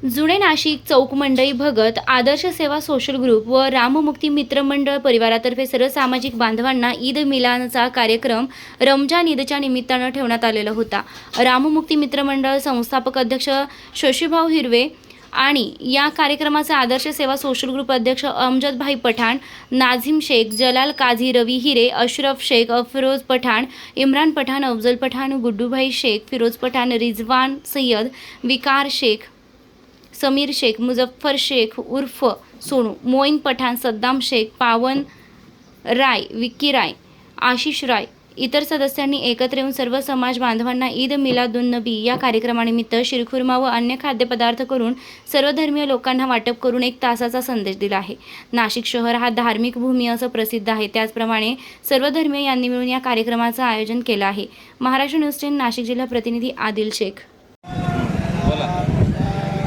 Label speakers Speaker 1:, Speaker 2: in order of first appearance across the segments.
Speaker 1: जुने नाशिक चौक मंडई भगत आदर्श सेवा social group व राममुक्ती मित्र मंडळ परिवारातर्फे सर्व सामाजिक बांधवांना ईद मिलानचा कार्यक्रम रमजान ईदच्या निमित्तानं ठेवण्यात आलेला होता. राममुक्ती मित्र मंडळ संस्थापक अध्यक्ष शशीभाऊ हिरवे आणि या कार्यक्रमाचे आदर्श सेवा सोशल ग्रुप अध्यक्ष अमजदभाई पठाण नाझीम शेख जलाल काझी रवी हिरे अशरफ शेख फिरोज पठाण इम्रान पठाण अफजल पठाण गुड्डूभाई शेख फिरोज पठाण रिजवान सय्यद विकार शेख समीर शेख मुझफ्फर शेख उर्फ सोनू मोईन पठाण सद्दाम शेख पावन राय विक्की राय आशिष राय इतर सदस्यांनी एकत्र येऊन सर्व समाज बांधवांना ईद मिलादुन नबी या कार्यक्रमानिमित्त शिरखुर्मा व अन्य खाद्यपदार्थ करून सर्व धर्मीय लोकांना वाटप करून एक तासाचा संदेश दिला आहे. नाशिक शहर हा धार्मिक भूमी असं प्रसिद्ध आहे. त्याचप्रमाणे सर्व धर्मीय यांनी मिळून या कार्यक्रमाचं आयोजन केलं आहे. महाराष्ट्र न्यूज टेन नाशिक जिल्हा प्रतिनिधी आदिल शेख.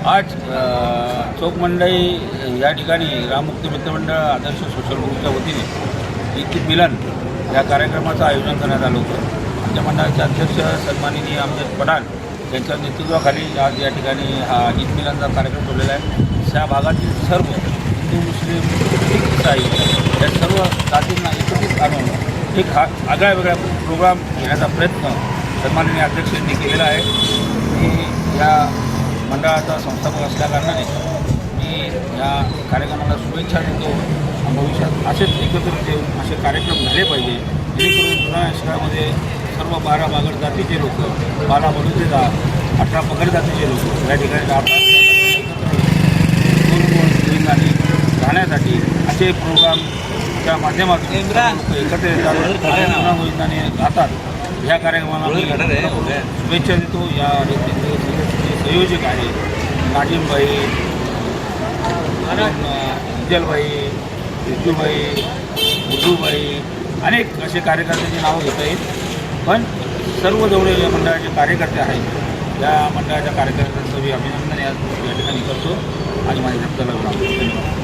Speaker 2: आज अ, चौक मंडई या ठिकाणी राममुक्ती मित्रमंडळ आदर्श सोशल ग्रुपच्या वतीने ईद मिलन या कार्यक्रमाचं आयोजन करण्यात आलं होतं. आमच्या मंडळाचे अध्यक्ष सन्माननीय आमदार पठाण यांच्या नेतृत्वाखाली आज या ठिकाणी हा ईद मिलनचा कार्यक्रम ठेवलेला आहे. त्या भागातील सर्व हिंदू मुस्लिम शीख इसाई या सर्व जातींना एकत्रित आणून एक हा आगळ्या वेगळ्या प्रोग्राम घेण्याचा प्रयत्न सन्माननीय अध्यक्षांनी केलेला आहे. की या मंडळाचा संस्थापक असल्याकारणाने मी या कार्यक्रमाला शुभेच्छा देतो. भविष्यात असेच एकत्रित येऊन असे कार्यक्रम झाले पाहिजे. जेणेकरून जुन्या शहरामध्ये सर्व बारा बागड जातीचे लोक बारा बलुतेदा अठरा पगड जातीचे लोक या ठिकाणी राहण्यासाठी असे प्रोग्रामच्या माध्यमातून लोक एकत्र येतात आणि राहतात. ह्या कार्यक्रमाला मी शुभेच्छा देतो. या संयोजक आहे. नाजिमभाई उज्ज्वलभाई विजूभाई उर्दूभाई अनेक असे कार्यकर्त्यांची नावं घेता येईल. पण सर्व जेवढे या मंडळाचे कार्यकर्ते आहेत. या मंडळाच्या कार्यकर्त्यांचं मी अभिनंदन या ठिकाणी करतो. आणि माझ्या शब्दाला. धन्यवाद.